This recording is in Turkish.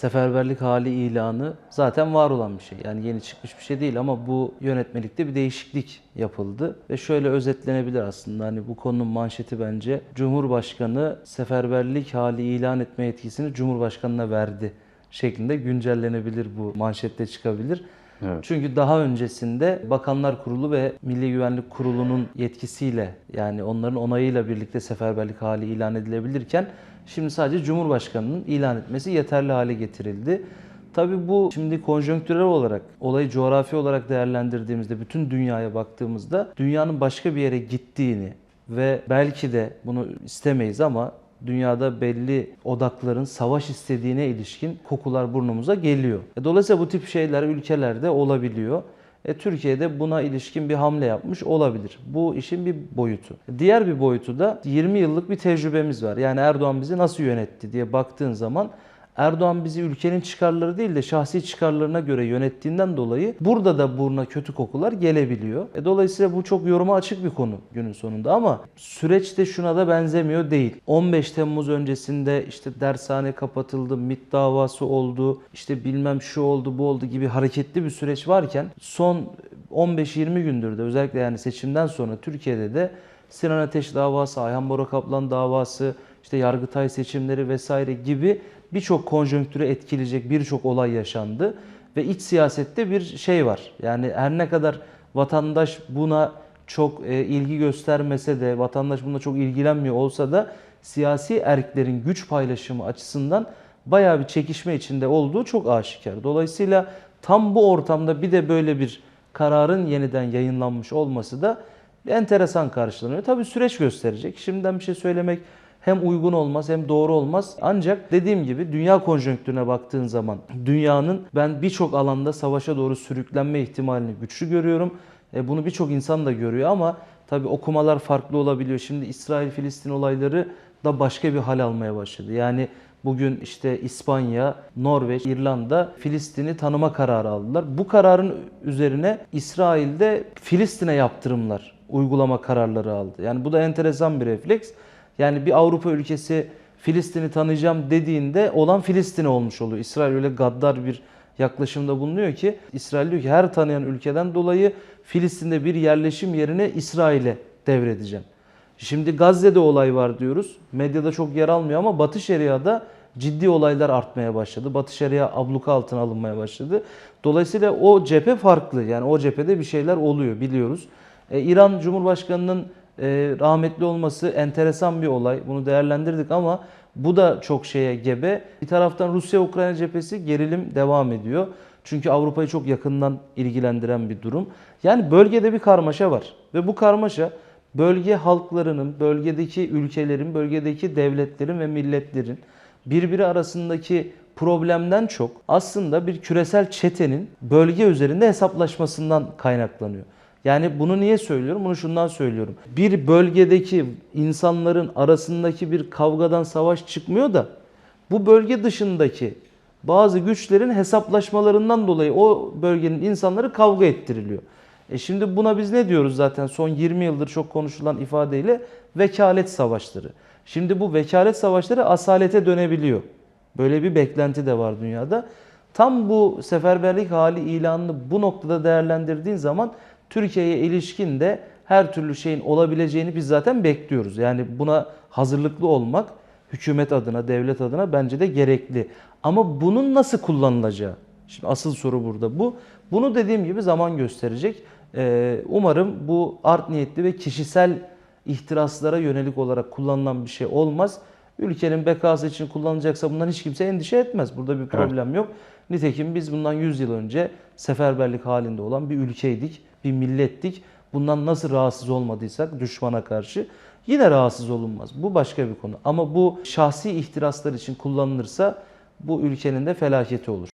seferberlik hali ilanı zaten var olan bir şey. Yani yeni çıkmış bir şey değil ama bu yönetmelikte bir değişiklik yapıldı. Ve şöyle özetlenebilir aslında hani bu konunun manşeti bence Cumhurbaşkanı seferberlik hali ilan etme yetkisini Cumhurbaşkanına verdi şeklinde güncellenebilir bu manşette çıkabilir. Evet. Çünkü daha öncesinde Bakanlar Kurulu ve Milli Güvenlik Kurulu'nun yetkisiyle yani onların onayıyla birlikte seferberlik hali ilan edilebilirken şimdi sadece Cumhurbaşkanı'nın ilan etmesi yeterli hale getirildi. Tabii bu şimdi konjonktürel olarak, olayı coğrafi olarak değerlendirdiğimizde, bütün dünyaya baktığımızda dünyanın başka bir yere gittiğini ve belki de bunu istemeyiz ama dünyada belli odakların savaş istediğine ilişkin kokular burnumuza geliyor. E, Dolayısıyla bu tip şeyler ülkelerde olabiliyor. E, Türkiye'de buna ilişkin bir hamle yapmış olabilir. Bu işin bir boyutu. Diğer bir boyutu da 20 yıllık bir tecrübemiz var. Yani Erdoğan bizi nasıl yönetti diye baktığın zaman Erdoğan bizi ülkenin çıkarları değil de şahsi çıkarlarına göre yönettiğinden dolayı burada da buruna kötü kokular gelebiliyor. E dolayısıyla bu çok yoruma açık bir konu günün sonunda ama süreç de şuna da benzemiyor değil. 15 Temmuz öncesinde işte dershane kapatıldı, MİT davası oldu, işte bilmem şu oldu bu oldu gibi hareketli bir süreç varken son 15-20 gündür de özellikle yani seçimden sonra Türkiye'de de Sinan Ateş davası, Ayhan Bora Kaplan davası, işte Yargıtay seçimleri vesaire gibi birçok konjonktüre etkileyecek birçok olay yaşandı. Ve iç siyasette bir şey var. Yani her ne kadar vatandaş buna çok e, ilgi göstermese de, vatandaş buna çok ilgilenmiyor olsa da siyasi erklerin güç paylaşımı açısından bayağı bir çekişme içinde olduğu çok aşikar. Dolayısıyla tam bu ortamda bir de böyle bir kararın yeniden yayınlanmış olması da enteresan karşılanıyor. Tabii süreç gösterecek. Şimdiden bir şey söylemek hem uygun olmaz hem doğru olmaz. Ancak dediğim gibi dünya konjonktürüne baktığın zaman dünyanın ben birçok alanda savaşa doğru sürüklenme ihtimalini güçlü görüyorum. E, bunu birçok insan da görüyor ama tabii okumalar farklı olabiliyor. Şimdi İsrail-Filistin olayları da başka bir hal almaya başladı. Yani Bugün işte İspanya, Norveç, İrlanda Filistin'i tanıma kararı aldılar. Bu kararın üzerine İsrail'de Filistin'e yaptırımlar uygulama kararları aldı. Yani bu da enteresan bir refleks. Yani bir Avrupa ülkesi Filistin'i tanıyacağım dediğinde olan Filistin'e olmuş oluyor. İsrail öyle gaddar bir yaklaşımda bulunuyor ki İsrail diyor ki her tanıyan ülkeden dolayı Filistin'de bir yerleşim yerine İsrail'e devredeceğim. Şimdi Gazze'de olay var diyoruz. Medyada çok yer almıyor ama Batı Şeria'da ciddi olaylar artmaya başladı. Batı Şeria abluka altına alınmaya başladı. Dolayısıyla o cephe farklı. Yani o cephede bir şeyler oluyor biliyoruz. Ee, İran Cumhurbaşkanı'nın e, rahmetli olması enteresan bir olay. Bunu değerlendirdik ama bu da çok şeye gebe. Bir taraftan Rusya-Ukrayna cephesi gerilim devam ediyor. Çünkü Avrupa'yı çok yakından ilgilendiren bir durum. Yani bölgede bir karmaşa var. Ve bu karmaşa bölge halklarının, bölgedeki ülkelerin, bölgedeki devletlerin ve milletlerin birbiri arasındaki problemden çok aslında bir küresel çetenin bölge üzerinde hesaplaşmasından kaynaklanıyor. Yani bunu niye söylüyorum? Bunu şundan söylüyorum. Bir bölgedeki insanların arasındaki bir kavgadan savaş çıkmıyor da bu bölge dışındaki bazı güçlerin hesaplaşmalarından dolayı o bölgenin insanları kavga ettiriliyor. E şimdi buna biz ne diyoruz zaten son 20 yıldır çok konuşulan ifadeyle vekalet savaşları. Şimdi bu vekalet savaşları asalete dönebiliyor. Böyle bir beklenti de var dünyada. Tam bu seferberlik hali ilanını bu noktada değerlendirdiğin zaman Türkiye'ye ilişkin de her türlü şeyin olabileceğini biz zaten bekliyoruz. Yani buna hazırlıklı olmak hükümet adına, devlet adına bence de gerekli. Ama bunun nasıl kullanılacağı? Şimdi asıl soru burada bu. Bunu dediğim gibi zaman gösterecek. Ee, umarım bu art niyetli ve kişisel ihtiraslara yönelik olarak kullanılan bir şey olmaz. Ülkenin bekası için kullanılacaksa bundan hiç kimse endişe etmez. Burada bir problem yok. Nitekim biz bundan 100 yıl önce seferberlik halinde olan bir ülkeydik, bir millettik. Bundan nasıl rahatsız olmadıysak düşmana karşı yine rahatsız olunmaz. Bu başka bir konu. Ama bu şahsi ihtiraslar için kullanılırsa bu ülkenin de felaketi olur.